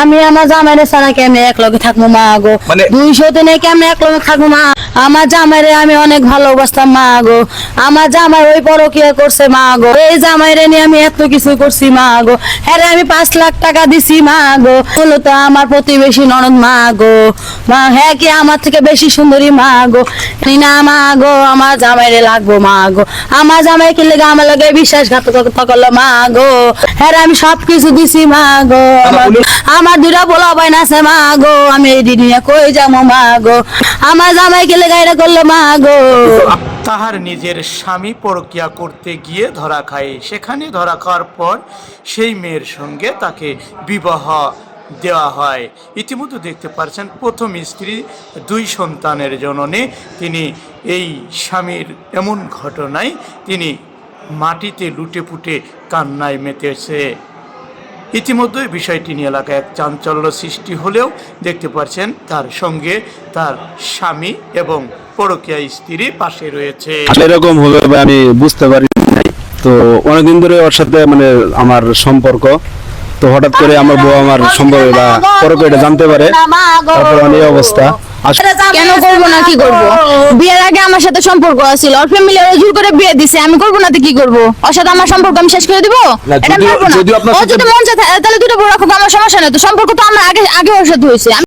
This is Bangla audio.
আমি আমার জামাইরে ছাড়া কেমনে এক লগে থাকব মা গো? মানে- দুইশো দিনে কেমনে এক লগে থাকব মা? আমার জামাইরে আমি অনেক ভালোবাসতাম মা গো। আমার জামাই ওই পরকিয়া করছে মা গো। এই জামাইরে নিয়ে আমি এত কিছু করছি মা গো। হ্যাঁ আমি পাঁচ লাখ টাকা দিছি মা গো। বলো তো আমার প্রতিবেশী ননদ মা গো। মা হ্যাঁ কি আমার থেকে বেশি সুন্দরী মা গো? না মা গো আমার জামাইরে লাগবো মা গো। আমার জামাই কি লেগে আমার লগে বিশ্বাসঘাতকতা করল মা গো। হ্যাঁ আমি সবকিছু দিছি মা গো। আমার দুটা বলা না সে মা গো আমি এই নিয়ে কই যাব মা গো আমার জামাই কি লেগে এটা করল মা গো তাহার নিজের স্বামী পরকিয়া করতে গিয়ে ধরা খায়। সেখানে ধরা খাওয়ার পর সেই মেয়ের সঙ্গে তাকে বিবাহ দেওয়া হয়। ইতিমধ্যে দেখতে পাচ্ছেন প্রথম স্ত্রী দুই সন্তানের জননে তিনি এই স্বামীর এমন ঘটনায় তিনি মাটিতে লুটে পুটে কান্নায় মেতেছে। ইতিমধ্যে বিষয়টি নিয়ে এলাকায় এক চাঞ্চল্য সৃষ্টি হলেও দেখতে পাচ্ছেন তার সঙ্গে তার স্বামী এবং পরকীয়া স্ত্রী পাশে রয়েছে। এরকম হবে আমি বুঝতে পারি নাই। তো অনেকদিন ধরে ওর সাথে মানে আমার সম্পর্ক। তো হঠাৎ করে আমার বউ আমার সম্পর্কে এটা জানতে পারে। তারপর মানে এই অবস্থা। কেন করব না কি করব? বিয়ের আগে আমার সাথে সম্পর্ক আছিল ওর ফ্যামিলি জোর করে বিয়ে দিছে আমি করব না তো কি করব? ওর সাথে আমার সম্পর্ক আমি শেষ করে দিব? এটা পারব না। ও যদি মন চায় তাহলে দুটো বড় রাখুক আমার সমস্যা নেই তো সম্পর্ক তো আমার আগে আগে ওর সাথে হয়েছে।